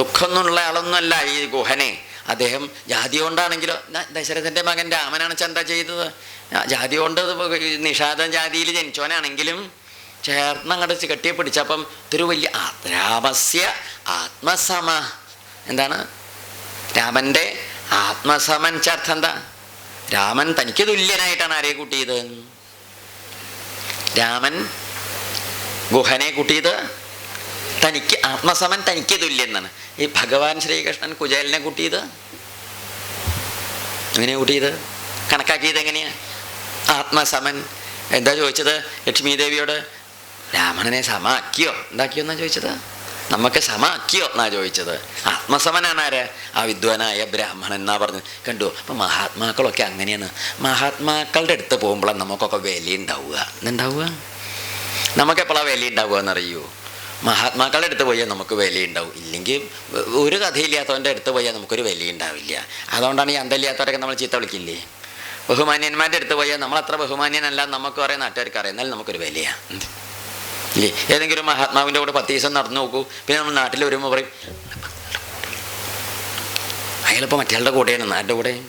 ദുഃഖമൊന്നുള്ള ആളൊന്നുമല്ല ഈ ഗുഹനെ. അദ്ദേഹം ജാതി കൊണ്ടാണെങ്കിലോ ദശരഥന്റെ മകൻ രാമനാണ് ചന്ത ചെയ്തത്. ജാതി കൊണ്ട് നിഷാദ ജാതിയിൽ ജനിച്ചവനാണെങ്കിലും ചേർന്ന് അങ്ങോട്ട് കെട്ടിയെ പിടിച്ചപ്പം ഇതൊരു വലിയ രാമസ്യ ആത്മസമ. എന്താണ്? രാമന്റെ ആത്മസമൻ ചർത്ഥം എന്താ? രാമൻ തനിക്ക് തുല്യനായിട്ടാണ് ആരെ കൂട്ടിയത്? രാമൻ ഗുഹനെ കൂട്ടിയത് തനിക്ക് ആത്മസമൻ തനിക്ക് തുല്യെന്നാണ്. ഈ ഭഗവാൻ ശ്രീകൃഷ്ണൻ കുചേലിനെ കൂട്ടിയത്? എങ്ങനെയാ കൂട്ടിയത്? കണക്കാക്കിയത് എങ്ങനെയാണ് ആത്മസമൻ എന്താ ചോദിച്ചത്? ലക്ഷ്മി ദേവിയോട് രാമണനെ സമാക്കിയോ? എന്താക്കിയോ എന്നാ ചോദിച്ചത്? നമുക്ക് സമാക്കിയോ? എന്നാ ചോദിച്ചത്. ആത്മസമനാണ് ആര്? ആ വിദ്വാനായ ബ്രാഹ്മണൻ എന്നാ പറഞ്ഞത് കണ്ടു? അപ്പം മഹാത്മാക്കളൊക്കെ അങ്ങനെയാണ്. മഹാത്മാക്കളുടെ അടുത്ത് പോകുമ്പോഴാണ് നമുക്കൊക്കെ വിലയുണ്ടാവുക എന്തുണ്ടാവുക നമുക്ക് എപ്പോഴാണ് വില ഉണ്ടാവുക എന്നറിയൂ? മഹാത്മാക്കളുടെ അടുത്ത് പോയാൽ നമുക്ക് വിലയുണ്ടാവും. ഇല്ലെങ്കിൽ ഒരു കഥയില്ലാത്തവന്റെ അടുത്ത് പോയാൽ നമുക്കൊരു വിലയുണ്ടാവില്ല. അതുകൊണ്ടാണ് ഈ അന്തല്ലാത്തവരൊക്കെ നമ്മൾ ചീത്ത വിളിക്കില്ലേ? ബഹുമാന്യന്മാരുടെ അടുത്ത് പോയാൽ നമ്മൾ അത്ര ബഹുമാന്യനല്ല നമുക്ക് അറിയാം നാട്ടുകാർക്ക് അറിയാം. എന്നാലും നമുക്കൊരു വിലയാണ് ഇല്ലേ? ഏതെങ്കിലും മഹാത്മാവിന്റെ കൂടെ പത്ത് ദിവസം നടന്നു നോക്കൂ. പിന്നെ നമ്മൾ നാട്ടിൽ വരുമ്പോൾ പറയും അയാളിപ്പോൾ മറ്റയാളുടെ കൂടെയാണ്. നാട്ടിന്റെ കൂടെ?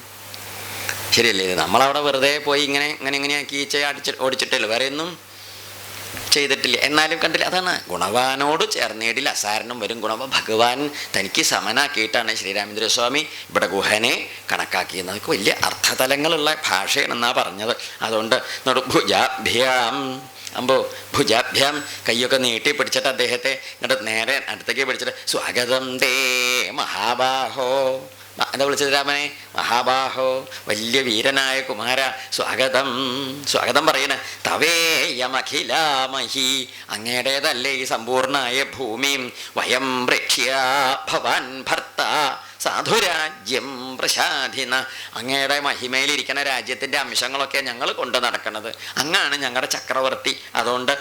ശരിയല്ലേ? നമ്മളവിടെ വെറുതെ പോയി ഇങ്ങനെ ഇങ്ങനെ ഇങ്ങനെയാക്കി ഈച്ച അടിച്ച് ഓടിച്ചിട്ടല്ലോ? വേറെ ഒന്നും ചെയ്തിട്ടില്ല. എന്നാലും കണ്ടില്ല അതാണ് ഗുണവാനോട് ചേർന്നേടിൽ അസാരണം വരും. ഗുണവ ഭഗവാൻ തനിക്ക് സമനാക്കിയിട്ടാണ് ശ്രീരാമേന്ദ്രസ്വാമി ഇവിടെ ഗുഹനെ കണക്കാക്കിയത് അതൊക്കെ വലിയ അർത്ഥതലങ്ങളുള്ള ഭാഷയാണെന്നാണ് പറഞ്ഞത്. അതുകൊണ്ട് ഭുജാഭ്യാം. അമ്പോ ഭുജാഭ്യാം. കൈയൊക്കെ നീട്ടി പിടിച്ചിട്ട് അദ്ദേഹത്തെ നേരെ അടുത്തേക്ക് പിടിച്ചിട്ട് സ്വാഗതം ദേ മഹാബാഹോ. എന്താ വിളിച്ചത് രാമനെ? മഹാബാഹോ വലിയ വീരനായ കുമാര സ്വാഗതം. സ്വാഗതം പറയണ. തവേയമഖിലാമഹി അങ്ങയുടേതല്ലേ ഈ സമ്പൂർണമായ ഭൂമിയും വയം രക്ഷ്യ ഭവാൻ ഭർത്ത. സാധുരാജ്യം പ്രശാധിന. അങ്ങയുടെ മഹിമയിലിരിക്കുന്ന രാജ്യത്തിന്റെ അംശങ്ങളൊക്കെ ഞങ്ങൾ കൊണ്ടു നടക്കുന്നത് അങ്ങാണ് ഞങ്ങളുടെ ചക്രവർത്തി. അതുകൊണ്ട്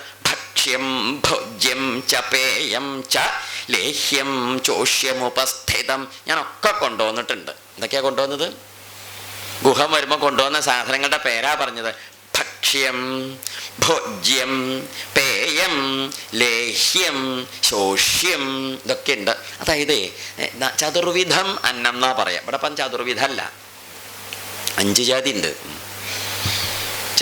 ഭക്ഷ്യം ഭോജ്യം ച പേയം ച ലേഹ്യം ചോഷ്യമുപസ്ഥിതം. ഞാനൊക്കെ കൊണ്ടുവന്നിട്ടുണ്ട്. എന്തൊക്കെയാണ് കൊണ്ടുവന്നത്? ഗുഹം വരുമ്പോൾ കൊണ്ടുവന്ന സാധനങ്ങളുടെ പേരാ പറഞ്ഞത്. ഭക്ഷ്യം ഭോജ്യം പേയം ലേഹ്യം ശോഷ്യം ഇതൊക്കെ ഉണ്ട് അതായത് ചതുർവിധം അന്നം എന്നാ പറയാം. ഇവിടെ ഇപ്പം ചതുർവിധമല്ല അഞ്ച് ജാതി ഉണ്ട്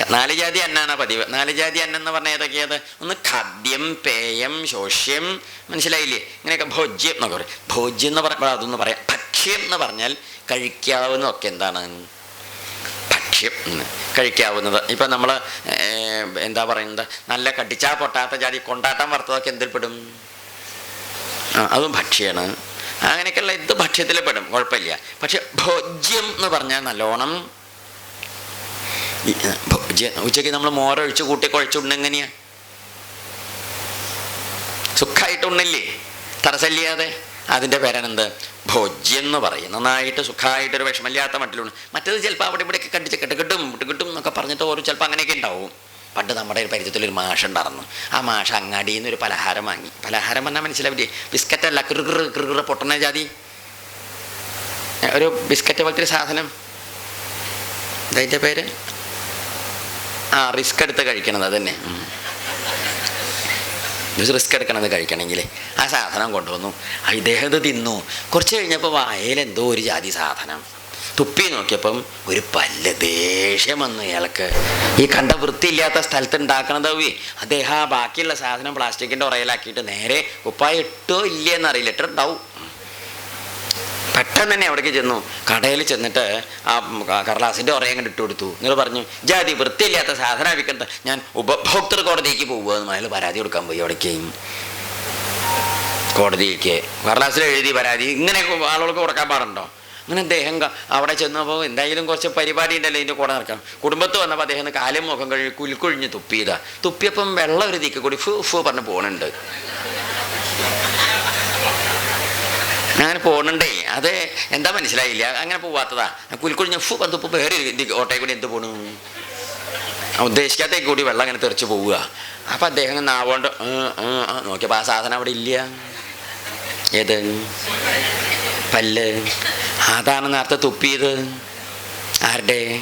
നാല് ജാതി അന്നാണ് പതിവ്. നാല് ജാതി അന്നം എന്ന് പറഞ്ഞാൽ ഏതൊക്കെയത്? ഒന്ന് ഖാദ്യം പേയം ശോഷ്യം. മനസ്സിലായില്ലേ? ഇങ്ങനെയൊക്കെ ഭോജ്യം എന്നൊക്കെ പറയും. ഭോജ്യം എന്ന് പറഞ്ഞാൽ അതൊന്ന് പറയാം. ഭക്ഷ്യം എന്ന് പറഞ്ഞാൽ കഴിക്കാവുന്നതൊക്കെ എന്താണ്? ഭക്ഷ്യം കഴിക്കാവുന്നത് ഇപ്പം നമ്മൾ എന്താ പറയുന്നത്? നല്ല കടിച്ചാ പൊട്ടാത്ത ജാതി കൊണ്ടാട്ടം വറുത്തതൊക്കെ എന്തിൽ പെടും? ആ അതും ഭക്ഷ്യമാണ് അങ്ങനെയൊക്കെയുള്ള ഇത് ഭക്ഷ്യത്തിൽ പെടും. കുഴപ്പമില്ല. പക്ഷെ ഭോജ്യം എന്ന് പറഞ്ഞാൽ നല്ലോണം ഭോജ്യം ഉച്ചയ്ക്ക് നമ്മൾ മോരൊഴിച്ച് കൂട്ടി കുഴച്ചുണ്ട് എങ്ങനെയാ? സുഖമായിട്ടുണ്ടല്ലേ തടസ്സല്ലാതെ അതിന്റെ പേരാണെന്ത്? ഭോജ്യം എന്ന് പറയും. നന്നായിട്ട് സുഖമായിട്ടൊരു വിഷമമില്ലാത്ത മട്ടിലുണ്ട്. മറ്റേത് ചിലപ്പോൾ അവിടെ ഇവിടെയൊക്കെ കണ്ടിച്ച് കെട്ട് കിട്ടും ഇട്ട് കിട്ടും എന്നൊക്കെ പറഞ്ഞിട്ട് ഓരോ ചിലപ്പോൾ അങ്ങനെയൊക്കെ ഉണ്ടാവും. പണ്ട് നമ്മുടെ ഒരു പരിചയത്തിലൊരു മാഷ ഉണ്ടായിരുന്നു. ആ മാഷ അങ്ങാടിയിൽ നിന്ന് ഒരു പലഹാരം വാങ്ങി. പലഹാരം പറഞ്ഞാൽ മനസ്സിലാവില്ലേ? ബിസ്ക്കറ്റ് അല്ല കിറുകിറ കിറുകിറ പൊട്ടണ ജാതി. ഒരു ബിസ്ക്കറ്റ് പോലത്തെ ഒരു സാധനം. അതിന്റെ പേര്? ആ റിസ്ക് എടുത്ത് കഴിക്കണത് അതന്നെ. റിസ്ക് എടുക്കണത് കഴിക്കണമെങ്കിൽ ആ സാധനം കൊണ്ടുവന്നു. ഇദ്ദേഹം ഇത് തിന്നു. കുറച്ച് കഴിഞ്ഞപ്പോൾ വായയിൽ എന്തോ ഒരു ജാതി സാധനം. തുപ്പി നോക്കിയപ്പം ഒരു പല്ല് ദേഷ്യം വന്നു ഇയാൾക്ക്. ഈ കണ്ട വൃത്തിയില്ലാത്ത സ്ഥലത്ത് ഉണ്ടാക്കണതാവേ അദ്ദേഹം ആ ബാക്കിയുള്ള സാധനം പ്ലാസ്റ്റിക്കിന്റെ ഉറയിലാക്കിയിട്ട് നേരെ കുപ്പായ ഇട്ടോ ഇല്ലയെന്നറിയില്ല ഇട്ടുണ്ടാവും പെട്ടെന്ന് തന്നെ അവിടേക്ക് ചെന്നു. കടയിൽ ചെന്നിട്ട് ആ കടലാസിന്റെ ഉറയം കണ്ട് ഇട്ട് കൊടുത്തു. നിങ്ങൾ പറഞ്ഞു ജാതി വൃത്തിയില്ലാത്ത സാധനം വിൽക്കുന്നത് ഞാൻ ഉപഭോക്തൃ കോടതിക്ക് പോകുമെന്ന് അയാൾ പരാതി കൊടുക്കാൻ പോയി അവിടേക്ക്. കോടതിക്ക് കടലാസിൽ എഴുതി പരാതി. ഇങ്ങനെ ആളുകൾക്ക് കൊടുക്കാൻ പാടുണ്ടോ? അങ്ങനെ അദ്ദേഹം അവിടെ ചെന്നപ്പോൾ എന്തായാലും കുറച്ച് പരിപാടി ഉണ്ടല്ലോ ഇതിന്റെ കൂടെ നടക്കാം കുടുംബത്ത് വന്നപ്പോൾ അദ്ദേഹം കാലും മുഖം കഴിഞ്ഞ് കുലുക്കൊഴിഞ്ഞ് തുപ്പിയതാ. തുപ്പിയപ്പം വെള്ളം ഒരു ദിക്കൂടി ഫു ഫു പറഞ്ഞ് പോണുണ്ട്. പോണുണ്ടേ. അത് എന്താ മനസ്സിലായില്ല. അങ്ങനെ പോവാത്തതാ. കുലിക്കുഴിഞ്ഞ ഫു പന്ത് ഇപ്പോൾ വേറെ ഓട്ടയിൽ കൂടി എന്ത് പോണു? ഉദ്ദേശിക്കാത്തേക്ക് കൂടി വെള്ളം അങ്ങനെ തെറിച്ച് പോവുക. അപ്പം അദ്ദേഹം നാവോണ്ട് നോക്കിയപ്പോൾ ആ സാധനം അവിടെ ഇല്ല. ഏത്? പല്ല്. അതാണ് നേരത്തെ തുപ്പിയത്. ആരുടെ?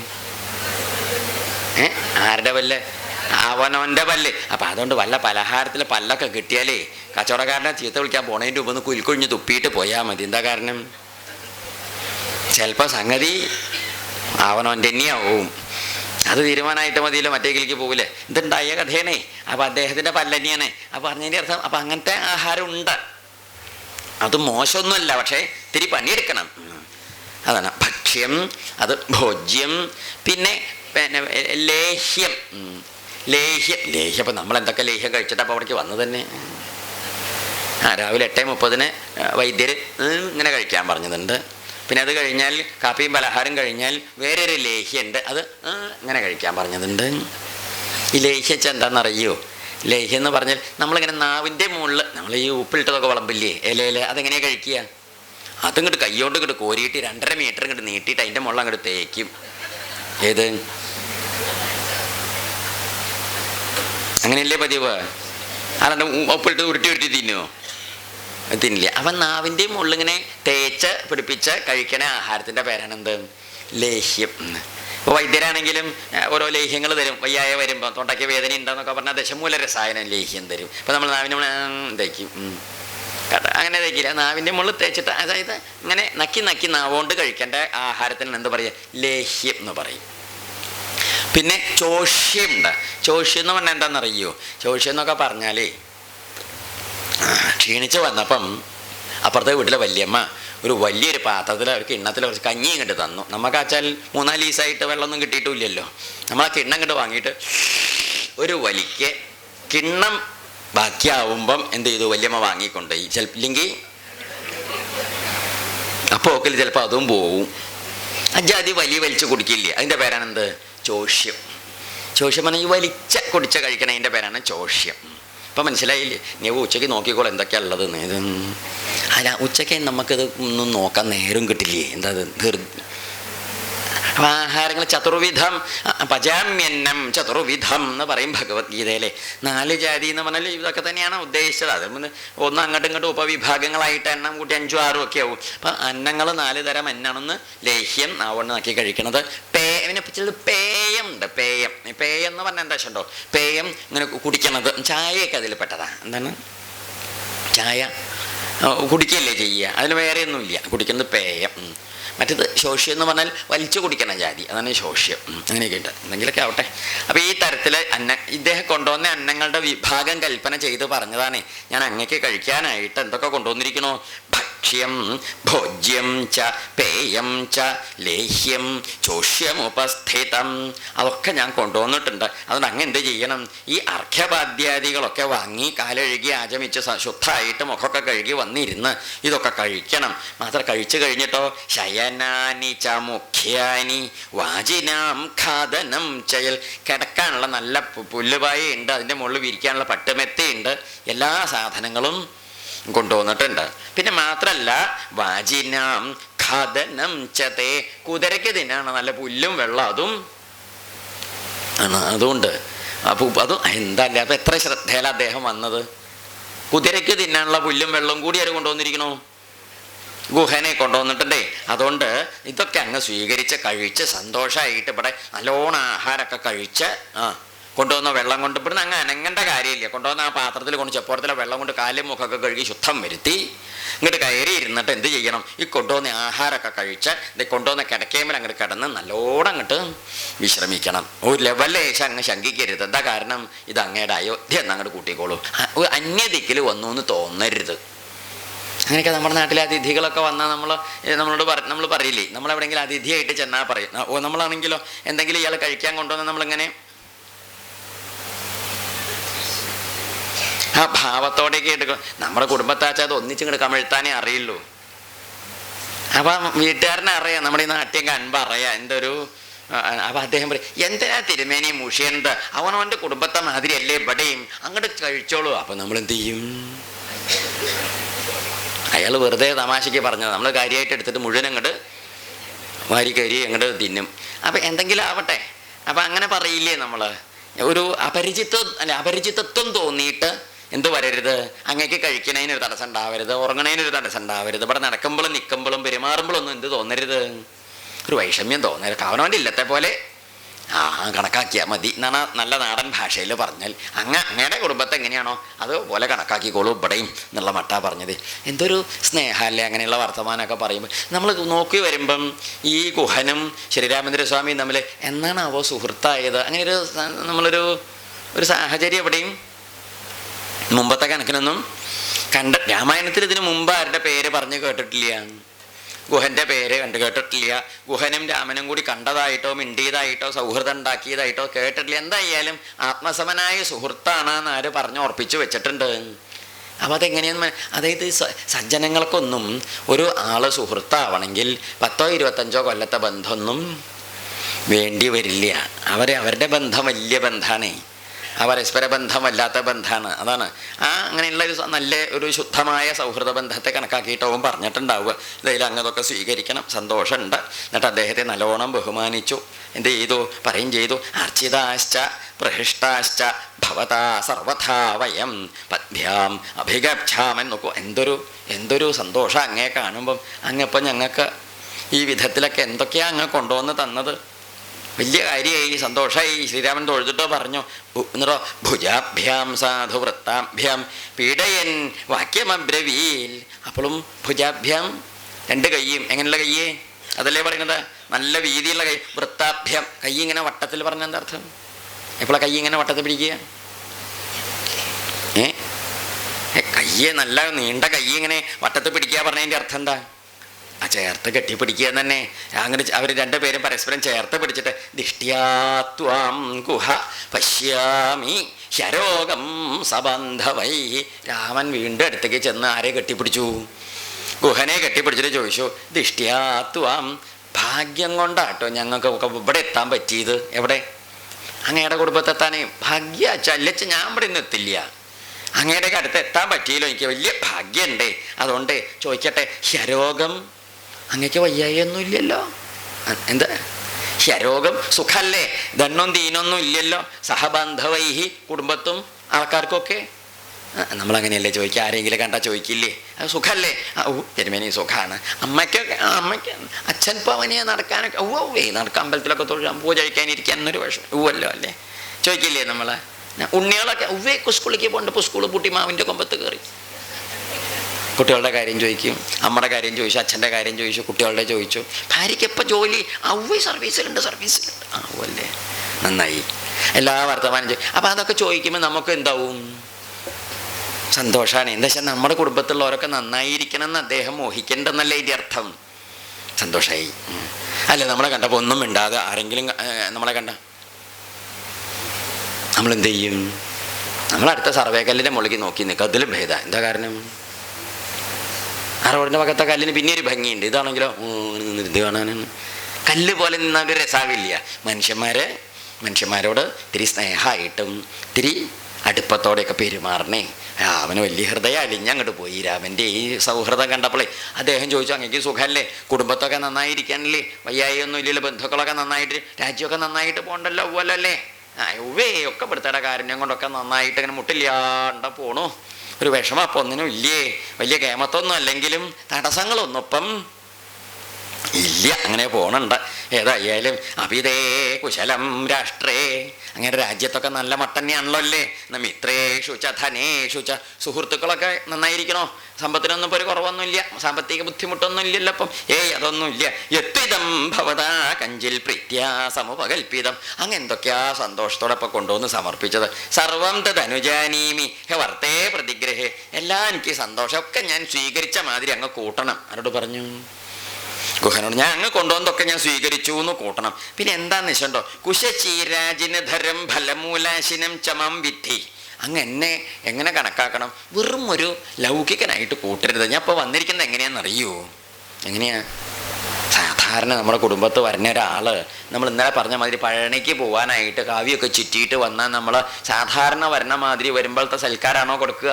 ഏ ആരുടെ പല്ല്? അവനവന്റെ പല്ല്. അപ്പം അതുകൊണ്ട് വല്ല പലഹാരത്തിൽ പല്ലൊക്കെ കിട്ടിയാലേ കച്ചവടക്കാരനെ ചീത്ത വിളിക്കാൻ പോണതിന്റെ മുമ്പ് ഒന്ന് തുപ്പിയിട്ട് പോയാൽ മതി. എന്താ കാരണം? ചിലപ്പോൾ സംഗതി അവനവന്റെ തന്നെയാവും അത് തീരുമാനമായിട്ട് മതിയല്ലോ മറ്റേക്കിലേക്ക് പോകില്ലേ ഇതുണ്ടായ കഥയാണേ. അപ്പം അദ്ദേഹത്തിന്റെ പല്ലനിയാണ്. അപ്പം പറഞ്ഞതിന്റെ അർത്ഥം അപ്പം അങ്ങനത്തെ ആഹാരം ഉണ്ട്. അത് മോശമൊന്നുമല്ല പക്ഷേ ഇത്തിരി പണിയെടുക്കണം. അതാണ്. ഭക്ഷ്യം അത് ഭോജ്യം പിന്നെ പിന്നെ ലേഹ്യം. ലേഹ്യം. ലേഹ്യം അപ്പം നമ്മൾ എന്തൊക്കെ ലേഹ്യം കഴിച്ചിട്ട് അപ്പോൾ അവിടേക്ക് വന്നു തന്നെ? ആ രാവിലെ എട്ടേ മുപ്പതിന് വൈദ്യർ ഇങ്ങനെ കഴിക്കാൻ പറഞ്ഞതുണ്ട് പിന്നെ അത് കഴിഞ്ഞാൽ കാപ്പിയും പലഹാരം കഴിഞ്ഞാൽ വേറൊരു ലേഹ്യമുണ്ട് അത് ഇങ്ങനെ കഴിക്കാൻ പറഞ്ഞതുണ്ട് ഈ ലേഹ്യം വെച്ചാൽ എന്താണെന്നറിയോ ലേഹ്യം എന്ന് പറഞ്ഞാൽ നമ്മളിങ്ങനെ നാവിന്റെ മുകളിൽ നമ്മൾ ഈ ഉപ്പിലിട്ടതൊക്കെ വിളമ്പില്ലേ ഇലയിൽ അതെങ്ങനെയാണ് കഴിക്കുക? അതിങ്ങോട്ട് കയ്യോണ്ട് ഇങ്ങോട്ട് കോരിയിട്ട് രണ്ടര മീറ്റർ ഇങ്ങോട്ട് നീട്ടിയിട്ട് അതിന്റെ മുകളിൽ അങ്ങോട്ട് തേക്കും. ഏത്? അങ്ങനെയല്ലേ പതിവ്? അല്ലാണ്ട് ഉപ്പിട്ട് ഉരുട്ടി ഉരുട്ടി തിന്നോ? തിന്നില്ല. അവൻ നാവിന്റെ മുള്ളിങ്ങനെ തേച്ച് പിടിപ്പിച്ച് കഴിക്കണ ആഹാരത്തിന്റെ പേരാണ് എന്ത് ലേഹ്യം ഇപ്പോൾ വൈദ്യരാണെങ്കിലും ഓരോ ലേഹ്യങ്ങൾ തരും. വയ്യായ വരുമ്പോൾ തൊണ്ടയ്ക്ക് വേദന ഉണ്ടെന്നൊക്കെ പറഞ്ഞാൽ ദശമൂല രസായനം ലേഹ്യം തരും. ഇപ്പോൾ നമ്മൾ നാവിന്റെ തയ്ക്കും. അങ്ങനെ തയ്ക്കില്ല നാവിന്റെ മുകളിൽ തേച്ചിട്ട് അതായത് ഇങ്ങനെ നക്കി നക്കി നാവുകൊണ്ട് കഴിക്കേണ്ട ആഹാരത്തിന് എന്ത് പറയുക ലേഹ്യം എന്ന് പറയും. പിന്നെ ചോഷ്യമുണ്ട് ചോഷ്യം എന്ന് പറഞ്ഞാൽ എന്താണെന്നറിയോ ചോഷ്യം എന്നൊക്കെ പറഞ്ഞാലേ ക്ഷീണിച്ച് വന്നപ്പം അപ്പുറത്തെ വീട്ടിലെ വല്യമ്മ ഒരു വലിയൊരു പാത്രത്തിൽ അവർക്ക് കിണ്ണത്തിൽ കുറച്ച് കഞ്ഞിയും കണ്ട് തന്നു. നമുക്ക് വെച്ചാൽ മൂന്നാൽ ദിവസമായിട്ട് വെള്ളമൊന്നും കിട്ടിയിട്ടില്ലല്ലോ നമ്മൾ ആ കിണ്ണം കണ്ട് വാങ്ങിയിട്ട് ഒരു വലിക്ക് കിണ്ണം ബാക്കിയാവുമ്പം എന്ത് ചെയ്തു? വല്യമ്മ വാങ്ങിക്കൊണ്ടുപോയി ചിലപ്പില്ലെങ്കിൽ അപ്പോൾ ചിലപ്പോൾ അതും പോവും. അജാതി വലിയ വലിച്ച് കുടിക്കില്ലേ? അതിന്റെ പേരാണ് എന്ത്? ചോഷ്യം. ചോഷ്യം പറഞ്ഞാൽ ഈ വലിച്ച കുടിച്ച കഴിക്കണതിന്റെ പേരാണ് ചോഷ്യം. ഇപ്പം മനസ്സിലായില്ലേ? നീ ഉച്ചയ്ക്ക് നോക്കിക്കോളൂ എന്തൊക്കെയാ ഉള്ളത് ഇത് അല്ല ഉച്ചയ്ക്ക് നമുക്കിത് ഒന്നും നോക്കാൻ നേരം കിട്ടില്ലേ? എന്താ ഇത് ദീർ അപ്പൊ ആഹാരങ്ങൾ ചതുർവിധം പജാമ്യന്നം ചതുർവിധം എന്ന് പറയും ഭഗവത്ഗീതയിലെ. നാല് ജാതി എന്ന് പറഞ്ഞാൽ ഇതൊക്കെ തന്നെയാണ് ഉദ്ദേശിച്ചത്. അത് ഒന്ന് അങ്ങോട്ടും ഇങ്ങോട്ടും ഉപവിഭാഗങ്ങളായിട്ട് എണ്ണം കൂട്ടി അഞ്ചും ആറും ഒക്കെ ആവും. അപ്പം അന്നങ്ങൾ നാല് തരം എന്നാണെന്ന് ലേഹ്യം ആവണ്ണം ആക്കി കഴിക്കണത്. പേ പിന്നെ ചിലത് പേയം ഉണ്ട് പേയം. പേയം എന്ന് പറഞ്ഞാൽ എന്താ വെച്ചിട്ടുണ്ടോ? പേയം ഇങ്ങനെ കുടിക്കണത്. ചായയൊക്കെ അതിൽ പെട്ടതാണ് എന്താണ്? ചായ. കുടിക്കുകയല്ലേ ചെയ്യുക. അതിന് വേറെ ഒന്നുമില്ല. കുടിക്കുന്നത് പേയം. മറ്റത് ശോഷ്യം എന്ന് പറഞ്ഞാൽ വലിച്ചു കുടിക്കണം ജാതി. അതാണ് ശോഷ്യം. അങ്ങനെയൊക്കെ ഉണ്ട്. എന്തെങ്കിലുമൊക്കെ ആവട്ടെ. അപ്പോൾ ഈ തരത്തിൽ അന്ന ഇദ്ദേഹം കൊണ്ടുവന്ന അന്നങ്ങളുടെ വിഭാഗം കൽപ്പന ചെയ്ത് പറഞ്ഞതാണ്. ഞാൻ അങ്ങക്ക് കഴിക്കാനായിട്ട് എന്തൊക്കെ കൊണ്ടുവന്നിരിക്കണോ? ഭക്ഷ്യം ഭോജ്യം ച പേയം ച ലേഹ്യം ചോഷ്യമുപസ്ഥിതം. അതൊക്കെ ഞാൻ കൊണ്ടുവന്നിട്ടുണ്ട്. അതുകൊണ്ട് അങ്ങ് എന്ത് ചെയ്യണം? ഈ അർഘ്യപാദ്യാദികളൊക്കെ വാങ്ങി കാലഴുകി ആചമിച്ച് ശുദ്ധമായിട്ട് മുഖമൊക്കെ കഴുകി വന്നിരുന്ന് ഇതൊക്കെ കഴിക്കണം. മാത്രം കഴിച്ചു കഴിഞ്ഞിട്ടോ? ശയനാനി ച മുഖ്യാനി വാചിനാം ഖാദനം ചയൽ. കിടക്കാനുള്ള നല്ല പുല്ലുപായ ഉണ്ട് അതിന്റെ മുകളിൽ വിരിക്കാനുള്ള പട്ടുമെത്തയുണ്ട്. എല്ലാ സാധനങ്ങളും കൊണ്ടുവന്നിട്ടുണ്ട്. പിന്നെ മാത്രല്ല വാജിനാം ഖദനം ചതേ കുതിരയ്ക്ക് തിന്നാണ്. നല്ല പുല്ലും വെള്ളം അതും. അതുകൊണ്ട്. അപ്പോൾ അത് എന്തല്ല അപ്പം എത്ര ശ്രദ്ധയില അദ്ദേഹം വന്നത്? കുതിരയ്ക്ക് തിന്നാനുള്ള പുല്ലും വെള്ളവും കൂടി അവർ കൊണ്ടുവന്നിരിക്കണോ? ഗുഹനെ കൊണ്ടുവന്നിട്ടുണ്ടേ. അതുകൊണ്ട് ഇതൊക്കെ അങ്ങ് സ്വീകരിച്ച് കഴിച്ച് സന്തോഷമായിട്ട് ഇവിടെ നല്ലോണം ആഹാരമൊക്കെ കഴിച്ച് ആ കൊണ്ടുവന്ന വെള്ളം കൊണ്ട് ഇവിടുന്ന് അങ്ങ് അനങ്ങേണ്ട കാര്യമില്ല. കൊണ്ടുവന്ന ആ പാത്രത്തിൽ കൊണ്ട് ചെപ്പോടത്തിലെ വെള്ളം കൊണ്ട് കാലും മുഖമൊക്കെ കഴുകി ശുദ്ധം വരുത്തി. ഇങ്ങോട്ട് കയറി ഇരുന്നിട്ട് എന്ത് ചെയ്യണം? ഈ കൊണ്ടുവന്ന ആഹാരമൊക്കെ കഴിച്ച് ഇത് കൊണ്ടുവന്ന കിടക്കേമൽ അങ്ങോട്ട് കിടന്ന് നല്ലോണം അങ്ങോട്ട് വിശ്രമിക്കണം. ഒരു ലെവലേശം അങ്ങ് ശങ്കിക്കരുത്. എന്താ കാരണം? ഇത് അങ്ങയുടെ അയോധ്യ എന്നങ്ങോട്ട് കൂട്ടിക്കോളൂ. അ- ഒരു അന്യദിക്കിൽ വന്നു എന്ന് തോന്നരുത്. അങ്ങനെയൊക്കെ നമ്മുടെ നാട്ടിലെ അതിഥികളൊക്കെ വന്നാൽ നമ്മൾ നമ്മളോട് പറ നമ്മൾ പറയില്ലേ? നമ്മളെവിടെയെങ്കിലും അതിഥിയായിട്ട് ചെന്നാൽ പറയും. ഓ നമ്മളാണെങ്കിലോ എന്തെങ്കിലും ഇയാൾ കഴിക്കാൻ കൊണ്ടുവന്നാൽ നമ്മളിങ്ങനെ ആ ഭാവത്തോടെയൊക്കെ എടുക്കും നമ്മുടെ കുടുംബത്താച്ച അത് ഒന്നിച്ചിങ്ങോട്ട് കമിഴ്ത്താനേ അറിയുള്ളൂ. അപ്പം വീട്ടുകാരനെ അറിയാം നമ്മുടെ ഈ നാട്ടിയൊക്കെ അൻപ് അറിയാം. എന്തൊരു അപ്പം അദ്ദേഹം പറയും എന്തിനാ തിരുമേനി മുഷിയണത് അവനവന്റെ കുടുംബത്തെ മാതിരിയല്ലേ ഇവിടെയും. അങ്ങോട്ട് കഴിച്ചോളൂ. അപ്പം നമ്മൾ എന്ത് ചെയ്യും? അയാൾ വെറുതെ തമാശയ്ക്ക് പറഞ്ഞത്. നമ്മൾ കാര്യമായിട്ട് എടുത്തിട്ട് മുഴുവൻ അങ്ങോട്ട് വാരി കയറി അങ്ങോട്ട് തിന്നും. അപ്പം എന്തെങ്കിലും ആവട്ടെ. അപ്പം അങ്ങനെ പറയില്ലേ നമ്മൾ ഒരു അപരിചിത്വം അല്ല അപരിചിതത്വം തോന്നിയിട്ട് എന്ത് വരരുത്? അങ്ങേക്ക് കഴിക്കണതിനൊരു തടസ്സം ഉണ്ടാവരുത് ഉറങ്ങണതിനൊരു തടസ്സം ഉണ്ടാവരുത് ഇവിടെ നടക്കുമ്പോഴും നിൽക്കുമ്പോഴും പെരുമാറുമ്പോഴൊന്നും എന്ത് തോന്നരുത്? ഒരു വൈഷമ്യം തോന്നരുത്. അവനവന്റെ ഇല്ലത്തെ പോലെ. ആ കണക്കാക്കിയാൽ മതി. എന്നാണ് നല്ല നാടൻ ഭാഷയിൽ പറഞ്ഞാൽ. അങ്ങ അങ്ങയുടെ കുടുംബത്തെ എങ്ങനെയാണോ അതുപോലെ കണക്കാക്കിക്കോളൂ ഇവിടെയും എന്നുള്ള മട്ടാ പറഞ്ഞത്. എന്തൊരു സ്നേഹമല്ലേ അങ്ങനെയുള്ള വർത്തമാനമൊക്കെ പറയുമ്പോൾ. നമ്മൾ നോക്കി വരുമ്പം ഈ ഗുഹനും ശ്രീരാമേന്ദ്ര സ്വാമിയും തമ്മിൽ എന്നാണ് അവ സുഹൃത്തായത്? അങ്ങനെ ഒരു സ- നമ്മളൊരു ഒരു സാഹചര്യം എവിടെയും മുമ്പത്തെ കണക്കിനൊന്നും കണ്ട രാമായണത്തിൽ ഇതിനു മുമ്പ് ആരുടെ പേര് പറഞ്ഞു കേട്ടിട്ടില്ല? ഗുഹന്റെ പേര് കണ്ട് കേട്ടിട്ടില്ല. ഗുഹനും രാമനും കൂടി കണ്ടതായിട്ടോ മിണ്ടിയതായിട്ടോ സൗഹൃദം ഉണ്ടാക്കിയതായിട്ടോ കേട്ടിട്ടില്ല. എന്തായാലും ആത്മസമനായ സുഹൃത്താണ് എന്ന് ആര് പറഞ്ഞു ഉറപ്പിച്ചു വെച്ചിട്ടുണ്ട്. അപ്പം അതെങ്ങനെയെന്ന് അതായത് സജ്ജനങ്ങൾക്കൊന്നും ഒരു ആൾ സുഹൃത്താവണമെങ്കിൽ പത്തോ ഇരുപത്തഞ്ചോ കൊല്ലത്തെ ബന്ധമൊന്നും വേണ്ടി വരില്ല. അവരെ അവരുടെ ബന്ധം വലിയ ബന്ധമാണ്. ആ പരസ്പര ബന്ധമല്ലാത്ത ബന്ധമാണ് അതാണ്. ആ അങ്ങനെയുള്ള ഒരു നല്ല ഒരു ശുദ്ധമായ സൗഹൃദ ബന്ധത്തെ കണക്കാക്കിയിട്ടാവും പറഞ്ഞിട്ടുണ്ടാവുക. ഇതിൽ അങ്ങതൊക്കെ സ്വീകരിക്കണം. സന്തോഷമുണ്ട്. എന്നിട്ട് അദ്ദേഹത്തെ നല്ലോണം ബഹുമാനിച്ചു. എന്ത് ചെയ്തു? പറയും ചെയ്തു. അർച്ചിതാശ്ച പ്രഹിഷ്ടാശ്ച ഭവതാ സർവഥാ വയം പദ്ഭ്യാം അഭിഗച്ഛാമൻ നോക്കൂ എന്തൊരു എന്തൊരു സന്തോഷം അങ്ങേ കാണുമ്പം. അങ്ങപ്പം ഞങ്ങൾക്ക് ഈ വിധത്തിലൊക്കെ എന്തൊക്കെയാണ് അങ്ങ് കൊണ്ടുവന്ന് തന്നത്? വലിയ കാര്യമായി സന്തോഷമായി ശ്രീരാമൻ തൊഴുതിട്ടോ പറഞ്ഞു. എന്നിട്ടോ ഭുജാഭ്യാം സാധു വൃത്താഭ്യാം പീഡയൻ വാക്യമബ്രവീൽ. അപ്പോഴും ഭുജാഭ്യാം രണ്ട് കയ്യും എങ്ങനെയുള്ള കയ്യേ അതല്ലേ പറയുന്നത്? നല്ല വീതിയുള്ള കൈ. വൃത്താഭ്യം. കൈ ഇങ്ങനെ വട്ടത്തിൽ പറഞ്ഞ എന്താ അർത്ഥം? എപ്പോഴാണ് കൈ ഇങ്ങനെ വട്ടത്തിൽ പിടിക്കുക? ഏ, കയ്യെ നല്ല നീണ്ട കൈ ഇങ്ങനെ വട്ടത്തിൽ പിടിക്കുക പറഞ്ഞതിന്റെ അർത്ഥം എന്താ? ആ ചേർത്ത് കെട്ടിപ്പിടിക്കുക തന്നെ. അങ്ങനെ അവർ രണ്ടുപേരും പരസ്പരം ചേർത്ത് പിടിച്ചിട്ട് ദിഷ്ട്യാത്വാം ഗുഹ പശ്യാമി ഹരോഗം സബന്ധവൈ. രാമൻ വീണ്ടും അടുത്തേക്ക് ചെന്ന് ആരെ കെട്ടിപ്പിടിച്ചു? ഗുഹനെ കെട്ടിപ്പിടിച്ചിട്ട് ചോദിച്ചു ദിഷ്ട്യാത്വാം ഭാഗ്യം കൊണ്ടാട്ടോ ഞങ്ങൾക്ക് ഇവിടെ എത്താൻ പറ്റിയത്? എവിടെ? അങ്ങയുടെ കുടുംബത്തെത്താനേ ഭാഗ്യ ചല്ലച്ച് ഞാൻ ഇവിടെ നിന്ന് എത്തില്ല. അങ്ങയുടെ അടുത്ത് എത്താൻ പറ്റിയല്ലോ എനിക്ക് വലിയ ഭാഗ്യമുണ്ട് അതുകൊണ്ട് ചോദിക്കട്ടെ ഹരോഗം അങ്ങക്ക് വയ്യായൊന്നും ഇല്ലല്ലോ. എന്താ? ശരോഗം സുഖല്ലേ? ദണ്ണും ദീനൊന്നും ഇല്ലല്ലോ. സഹബന്ധവൈഹി കുടുംബത്തും ആൾക്കാർക്കൊക്കെ. നമ്മളങ്ങനെയല്ലേ ചോദിക്കുക? ആരെങ്കിലും കണ്ടാൽ ചോദിക്കില്ലേ? അത് സുഖല്ലേ? ആ, ഓ തിരുമേനി സുഖമാണ് അമ്മയ്ക്കൊക്കെ അമ്മയ്ക്ക് അച്ഛൻ പവനിയെ നടക്കാനൊക്കെ ഓ ഓ നടക്കാൻ അമ്പലത്തിലൊക്കെ തൊഴിലാൻ പൂജ കഴിക്കാനിരിക്കാൻ എന്നൊരു വിഷം ഊവല്ലോ അല്ലേ ചോദിക്കില്ലേ നമ്മളെ? ഉണ്ണികളൊക്കെ ഉവ്വേ സ്കൂളിലേക്ക് പോകണ്ട ഇപ്പോൾ സ്കൂൾ പൂട്ടി മാവിന്റെ കൊമ്പത്ത് കയറി. കുട്ടികളുടെ കാര്യം ചോദിക്കും അമ്മയുടെ കാര്യം ചോദിച്ചു അച്ഛന്റെ കാര്യം ചോദിച്ചു കുട്ടികളുടെ ചോദിച്ചു. ഭാര്യയ്ക്ക് എപ്പോൾ ജോലി? അവ സർവീസിലുണ്ട് സർവീസിലുണ്ട്. ആ അല്ലേ? നന്നായി. എല്ലാ വർത്തമാനം ചോദിക്കും അപ്പം അതൊക്കെ ചോദിക്കുമ്പോൾ നമുക്ക് എന്താവും? സന്തോഷമാണ് എന്താ വെച്ചാൽ നമ്മുടെ കുടുംബത്തിലുള്ളവരൊക്കെ നന്നായിരിക്കണം എന്ന് അദ്ദേഹം മോഹിക്കേണ്ടെന്നല്ലേ ഇതിന്റെ അർത്ഥം. സന്തോഷമായി. അല്ല നമ്മളെ കണ്ടപ്പോൾ ഒന്നും മിണ്ടാതെ ആരെങ്കിലും നമ്മളെ കണ്ട നമ്മൾ എന്ത് ചെയ്യും? നമ്മൾ അടുത്ത സർവേ കല്ലിന്റെ മുകളിലേക്ക് നോക്കി നിൽക്കുക അതിലും ഭേദ. എന്താ കാരണം? ആ റോഡിന്റെ പക്കത്തെ കല്ലിന് പിന്നെ ഒരു ഭംഗിയുണ്ട്. ഇതാണെങ്കിലോ? ഇത് കാണാനാണ്. കല്ല് പോലെ നിന്നാൽ രസാവില്ല. മനുഷ്യന്മാരെ മനുഷ്യന്മാരോട് ഇത്തിരി സ്നേഹമായിട്ടും ഇത്തിരി അടുപ്പത്തോടെയൊക്കെ പെരുമാറണേ. രാമന് വലിയ ഹൃദയം അലിഞ്ഞങ്ങോട്ട് പോയി. രാമന്റെ ഈ സൗഹൃദം കണ്ടപ്പോളേ അദ്ദേഹം ചോദിച്ചു അങ്ങേക്ക് സുഖമല്ലേ? കുടുംബത്തൊക്കെ നന്നായിരിക്കാനല്ലേ വയ്യായൊന്നും ഇല്ലല്ലോ? ബന്ധുക്കളൊക്കെ നന്നായിട്ട് രാജ്യമൊക്കെ നന്നായിട്ട് പോകണ്ടല്ലോ ഉവ്വല്ലേ ആ ഒക്കെ പെടുത്തേടെ കാരുണ്യം കൊണ്ടൊക്കെ നന്നായിട്ട് ഇങ്ങനെ മുട്ടില്ലാണ്ട പോണു. ഒരു വിഷമം ഒന്നിനും ഇല്ലേ വലിയ കേമത്തൊന്നും അല്ലെങ്കിലും തടസ്സങ്ങളൊന്നും ഇപ്പം ഇല്ല അങ്ങനെ പോണുണ്ട്. ഏതായാലും അഭിതേ കുശലം രാഷ്ട്രേ. അങ്ങനെ രാജ്യത്തൊക്കെ നല്ല മട്ടന്നെയാണല്ലോ അല്ലേ? നമ്മ ഇത്രേ ച ധനേഷു ച. സുഹൃത്തുക്കളൊക്കെ നന്നായിരിക്കണോ? സമ്പത്തിനൊന്നും ഇപ്പോൾ ഒരു കുറവൊന്നുമില്ല. സാമ്പത്തിക ബുദ്ധിമുട്ടൊന്നും ഇല്ലല്ലോ അപ്പം. ഏയ് അതൊന്നുമില്ല. എത്തിതം ഭവതാ കഞ്ചിൽ പ്രീത്യാ സമുപകൽപ്പിതം. അങ്ങ് എന്തൊക്കെയാ സന്തോഷത്തോടെ ഇപ്പം കൊണ്ടുവന്ന് സമർപ്പിച്ചത്? സർവം തനുജാനീമി ഹെ വർത്തേ പ്രതിഗ്രഹേ. എല്ലാം എനിക്ക് സന്തോഷമൊക്കെ ഞാൻ സ്വീകരിച്ച മാതിരി അങ്ങ് കൂട്ടണം. ആരോട് പറഞ്ഞു? ഗുഹനോട് ഞാൻ അങ്ങ് കൊണ്ടുവന്നതൊക്കെ ഞാൻ സ്വീകരിച്ചു എന്ന് കൂട്ടണം. പിന്നെ എന്താന്ന് വെച്ചിട്ടുണ്ടോ കുശചീരാജിന് ധരം ഫലമൂലാശിനം ചമം വിദ്ധി അങ്ങ് എന്നെ എങ്ങനെ കണക്കാക്കണം? വെറും ഒരു ലൗകികനായിട്ട് കൂട്ടരുത്. ഞാൻ ഇപ്പോൾ വന്നിരിക്കുന്നത് എങ്ങനെയാണെന്നറിയോ എങ്ങനെയാ? സാധാരണ നമ്മുടെ കുടുംബത്ത് വരുന്ന ഒരാൾ നമ്മൾ ഇന്നലെ പറഞ്ഞ മാതിരി പഴനിക്ക് പോകാനായിട്ട് കാവ്യമൊക്കെ ചുറ്റിയിട്ട് വന്നാൽ നമ്മൾ സാധാരണ വരുന്ന മാതിരി വരുമ്പോഴത്തെ സൽക്കാരാണോ കൊടുക്കുക?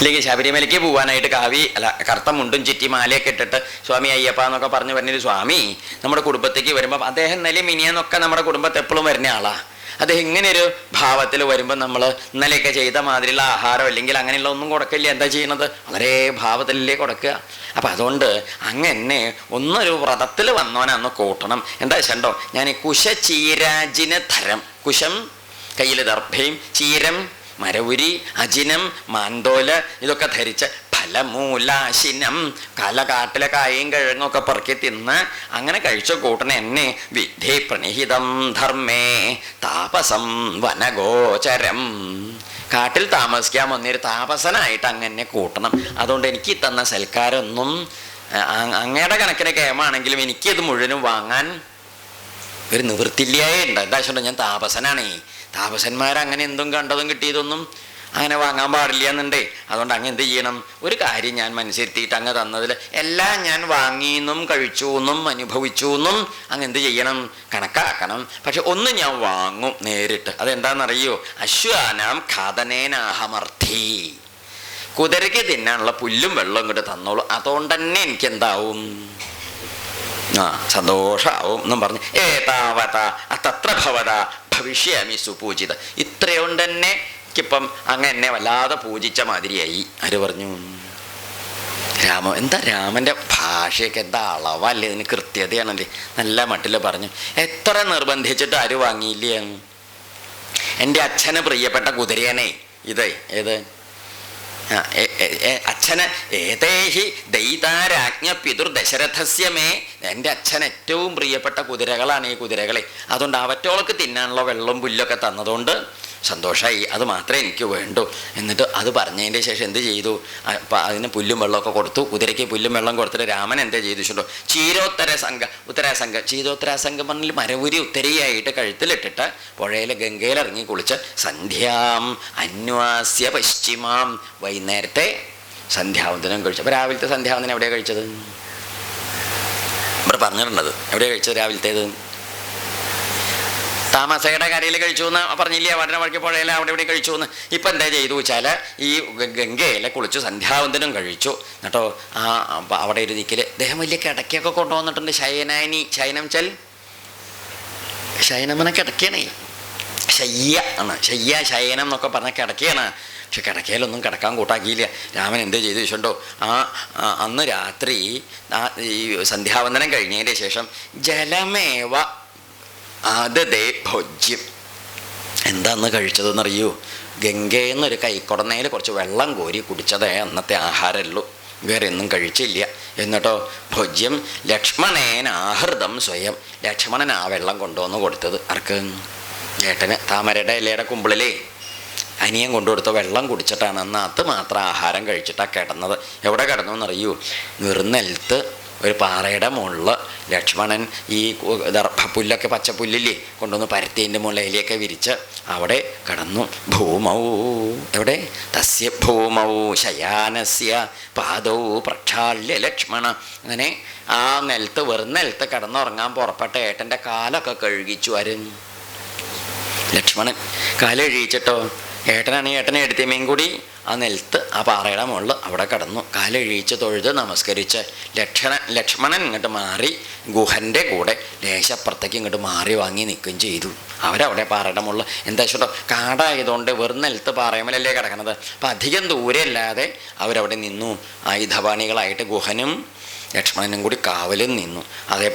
ഇല്ലെങ്കിൽ ശബരിമലയ്ക്ക് പോകാനായിട്ട് കാവി അല്ല കറുത്ത മുണ്ടും ചുറ്റി മാലയൊക്കെ ഇട്ടിട്ട് സ്വാമി അയ്യപ്പ എന്നൊക്കെ പറഞ്ഞ് പറഞ്ഞൊരു സ്വാമി നമ്മുടെ കുടുംബത്തേക്ക് വരുമ്പോൾ അദ്ദേഹം നല്ല മിനിയെന്നൊക്കെ നമ്മുടെ കുടുംബത്തെ എപ്പോഴും വരുന്ന ആളാണ് അദ്ദേഹം ഇങ്ങനെയൊരു ഭാവത്തിൽ വരുമ്പോൾ നമ്മൾ ഇന്നലെയൊക്കെ ചെയ്ത മാതിരിയുള്ള ആഹാരം അല്ലെങ്കിൽ അങ്ങനെയുള്ള ഒന്നും കൊടുക്കില്ല എന്താ ചെയ്യുന്നത് വളരെ ഭാവത്തിലല്ലേ കൊടുക്കുക. അപ്പം അതുകൊണ്ട് അങ്ങനെ ഒന്നൊരു വ്രതത്തിൽ വന്നവനന്ന് കൂട്ടണം. എന്താ വെച്ചോ ഞാൻ ഈ കുശചീരാജിന് തരം. കുശം കയ്യിൽ ദർഭയും ചീരം മരവുരി അജിനം മാന്തോൽ ഇതൊക്കെ ധരിച്ച് ഫലമൂലാശിനം. കല കാട്ടിലെ കായും കിഴങ്ങൊക്കെ പറക്കി തിന്ന് അങ്ങനെ കഴിച്ച കൂട്ടണ എന്നെ വിധി പ്രണിഹിതം ധർമ്മേ താപസം വനഗോചരം. കാട്ടിൽ താമസിക്കാൻ വന്നൊരു താപസനായിട്ട് അങ്ങനെ കൂട്ടണം. അതുകൊണ്ട് എനിക്ക് തന്ന സൽക്കാരൊന്നും അങ്ങയുടെ കണക്കിന് കേമാണെങ്കിലും എനിക്കിത് മുഴുവനും വാങ്ങാൻ ഒരു നിവൃത്തില്ലായേ ഉണ്ട് എന്താ വെച്ചിട്ടുണ്ടോ ഞാൻ താപസനാണേ. താപസന്മാർ അങ്ങനെ എന്തും കണ്ടതും കിട്ടിയതൊന്നും അങ്ങനെ വാങ്ങാൻ പാടില്ല എന്നുണ്ടേ. അതുകൊണ്ട് അങ്ങ് എന്ത് ചെയ്യണം? ഒരു കാര്യം ഞാൻ മനസ്സിരുത്തിയിട്ട് അങ്ങ് തന്നതിൽ എല്ലാം ഞാൻ വാങ്ങിയെന്നും കഴിച്ചു എന്നും അനുഭവിച്ചു എന്നും അങ്ങ് എന്ത് ചെയ്യണം? കണക്കാക്കണം. പക്ഷെ ഒന്ന് ഞാൻ വാങ്ങും നേരിട്ട്. അതെന്താണെന്നറിയോ? അശ്വാനാം ഖാതനേനാഹമർത്ഥി കുതിരയ്ക്ക് തിന്നാനുള്ള പുല്ലും വെള്ളവും ഇങ്ങോട്ട് തന്നോളൂ. അതുകൊണ്ട് തന്നെ എനിക്ക് എന്താവും ആ സന്തോഷാവും എന്നും പറഞ്ഞ്. ഏതാവത? തത്ര ഭവത? ഭവിഷ്യാമി സുപൂജിത. ഇത്രയുണ്ട് തന്നെ എനിക്കിപ്പം അങ്ങ് എന്നെ വല്ലാതെ പൂജിച്ച മാതിരിയായി. ആര് പറഞ്ഞു? രാമ എന്താ രാമന്റെ ഭാഷയൊക്കെ എന്താ അളവല്ലേ? ഇതിന് കൃത്യതയാണല്ലേ? നല്ല മട്ടിൽ പറഞ്ഞു. എത്ര നിർബന്ധിച്ചിട്ട് ആര് വാങ്ങിയില്ലേ? എന്റെ അച്ഛന് പ്രിയപ്പെട്ട കുതിരേനെ ഇത് ഏത്? അച്ഛന് ഏതേഹി ദൈതാരാജ്ഞ പിതൃ ദശരഥസ്യ മേ. എന്റെ അച്ഛൻ ഏറ്റവും പ്രിയപ്പെട്ട കുതിരകളാണ് ഈ കുതിരകളെ. അതുകൊണ്ട് അവറ്റോൾക്ക് തിന്നാനുള്ള വെള്ളം പുല്ലൊക്കെ തന്നതുകൊണ്ട് സന്തോഷമായി അത് മാത്രമേ എനിക്ക് വേണ്ടൂ. എന്നിട്ട് അത് പറഞ്ഞതിന്റെ ശേഷം എന്ത് ചെയ്തു? അതിന് പുല്ലും വെള്ളമൊക്കെ കൊടുത്തു. കുതിരയ്ക്ക് പുല്ലും വെള്ളം കൊടുത്തിട്ട് രാമൻ എന്താ ചെയ്തു വെച്ചിട്ടുണ്ടോ ചീരോത്തര സംഘ ഉത്തരാസംഘം ചീരോത്തര സംഘം പറഞ്ഞാൽ മരവുരി ഉത്തരയായിട്ട് കഴുത്തിലിട്ടിട്ട് പുഴയിലെ ഗംഗയിൽ ഇറങ്ങി കുളിച്ച് സന്ധ്യാം അന്വാസ്യ പശ്ചിമാം. വൈകുന്നേരത്തെ സന്ധ്യാവന്തനം കഴിച്ചു. അപ്പോൾ രാവിലത്തെ സന്ധ്യാവന്തനം എവിടെയാണ് കഴിച്ചത്? ഇവിടെ പറഞ്ഞിട്ടുണ്ടത്. എവിടെയാണ് കഴിച്ചത് രാവിലത്തേത്? താമസയുടെ കരയിൽ കഴിച്ചു എന്ന് പറഞ്ഞില്ലേ? വരണ വഴിക്ക് പുഴയിലെ അവിടെ ഇവിടെ കഴിച്ചു എന്ന് ഇപ്പം എന്താ ചെയ്തു വെച്ചാൽ ഈ ഗംഗയിലെ കുളിച്ചു സന്ധ്യാവന്തനം കഴിച്ചു. എന്നിട്ടോ ആ അവിടെ ഒരു അദ്ദേഹം വലിയ കിടക്കയൊക്കെ കൊണ്ടുവന്നിട്ടുണ്ട്. ശയനാനി ശയനം ചെൽ. ശയനമന കിടക്കണേ ശയ്യ ആണ്. ശയ്യ ശയനം എന്നൊക്കെ പറഞ്ഞ കിടക്കയാണ്. പക്ഷെ കിടക്കയിലൊന്നും കിടക്കാൻ കൂട്ടാക്കിയില്ല. രാമൻ എന്ത് ചെയ്തു വെച്ചിട്ടുണ്ടോ ആ അന്ന് രാത്രി ഈ സന്ധ്യാവന്തനം കഴിഞ്ഞതിന്റെ ശേഷം ജലമേവ ആദതേ ഭോജ്യം എന്താന്ന് കഴിച്ചതെന്നറിയൂ? ഗംഗയെന്നൊരു കൈക്കുടനയിൽ കുറച്ച് വെള്ളം കോരി കുടിച്ചതേ അന്നത്തെ ആഹാരമുള്ളൂ. വേറെ ഒന്നും കഴിച്ചില്ല. എന്നിട്ടോ ഭോജ്യം ലക്ഷ്മണേനാഹൃതം സ്വയം. ലക്ഷ്മണൻ ആ വെള്ളം കൊണ്ടുവന്ന് കൊടുത്തത്. ആർക്ക്? ഏട്ടന്. താമരയുടെ ഇലയുടെ കുമ്പിളിലേ. അനിയൻ കൊണ്ടുകൊടുത്ത വെള്ളം കുടിച്ചിട്ടാണ് അന്ന് മാത്രം ആഹാരം കഴിച്ചിട്ടാണ് കിടന്നത്. എവിടെ കിടന്നു എന്നറിയൂ? വെറുന്നെൽത്ത് ഒരു പാറയുടെ മുകളിൽ ലക്ഷ്മണൻ ഈ ദർഭപ്പുല്ലൊക്കെ ദർഭ പുല്ലൊക്കെ പച്ചപ്പുല്ലില്ലേ കൊണ്ടുവന്ന് പരത്തിന്റെ മുകളിലേക്ക് വിരിച്ച് അവിടെ കടന്നു. ഭൂമൗ എവിടെ? തസ്യ ഭൂമൗ ശയാനസ്യ പാദൗ പ്രക്ഷാള്യ ലക്ഷ്മണ. അങ്ങനെ ആ നിലത്ത് വെറും നിലത്ത് കിടന്നുറങ്ങാൻ പുറപ്പെട്ട ഏട്ടന്റെ കാലൊക്കെ കഴുകിച്ചു ആരും ലക്ഷ്മണൻ കാലെഴുകിച്ചിട്ടോ ഏട്ടനാണ് ഏട്ടനാണെങ്കിൽ ഏട്ടനെ എടുത്തിമേയും കൂടി ആ നിലത്ത് ആ പാറയുടെ മുകളിൽ അവിടെ കടന്നു. കാലഴിച്ച് തൊഴുത് നമസ്കരിച്ച് ലക്ഷണ ലക്ഷ്മണൻ ഇങ്ങോട്ട് മാറി ഗുഹന്റെ കൂടെ ലേശപ്പുറത്തേക്ക് ഇങ്ങോട്ട് മാറി വാങ്ങി നിൽക്കുകയും ചെയ്തു. അവരവിടെ പാറയുടെ മുകളിൽ എന്താ വെച്ചിട്ടോ കാടായതുകൊണ്ട് വെറും നിലത്ത് പാറയമലല്ലേ കിടക്കണത് അപ്പം അധികം ദൂരെ അല്ലാതെ അവരവിടെ നിന്നു. ആയുധപാണികളായിട്ട് ഗുഹനും ലക്ഷ്മണനും കൂടി കാവലും നിന്നു. അതേ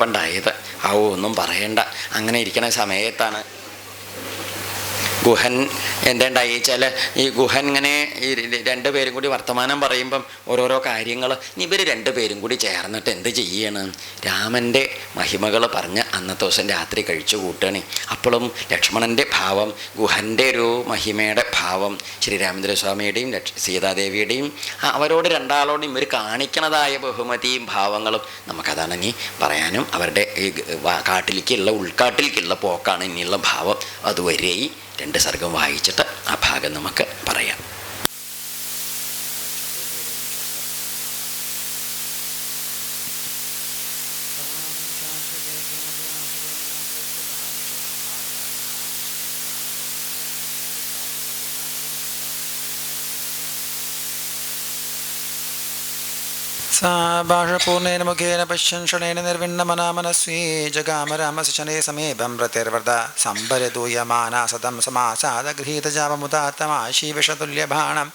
ആവോ ഒന്നും പറയണ്ട. അങ്ങനെ ഇരിക്കുന്ന സമയത്താണ് ഗുഹൻ എന്തുണ്ടായി? ചില ഈ ഗുഹൻ ഇങ്ങനെ ഈ രണ്ടു പേരും കൂടി വർത്തമാനം പറയുമ്പം ഓരോരോ കാര്യങ്ങൾ. ഇവർ രണ്ട് പേരും കൂടി ചേർന്നിട്ട് എന്ത് ചെയ്യണം? രാമന്റെ മഹിമകൾ പറഞ്ഞ് അന്നത്തെ ദിവസം രാത്രി കഴിച്ചു കൂട്ടണേ. അപ്പോഴും ലക്ഷ്മണന്റെ ഭാവം ഗുഹന്റെ ഒരു മഹിമയുടെ ഭാവം ശ്രീരാമചന്ദ്രസ്വാമിയുടെയും സീതാദേവിയുടെയും അവരോട് രണ്ടാളോടും ഇവർ കാണിക്കണതായ ബഹുമതിയും ഭാവങ്ങളും നമുക്കതാണ് ഇനി പറയാനും. അവരുടെ ഈ കാട്ടിലേക്കുള്ള ഉൾക്കാട്ടിലേക്കുള്ള പോക്കാണ് ഇനിയുള്ള ഭാവം. അതുവരെ ഈ രണ്ട് സർഗം വായിച്ചിട്ട് ആ ഭാഗം നമുക്ക് പറയാം. सा भाषपूर्णेन मुखेन पश्यन् शणेन निर्विण्णमना मनस्वी जगाम रामस्य शने समीपं प्रतिर्वृता सम्भरदूयमाना सतं समासादगृहीतजापमुदात्तमाशीविषतुल्यभाणम्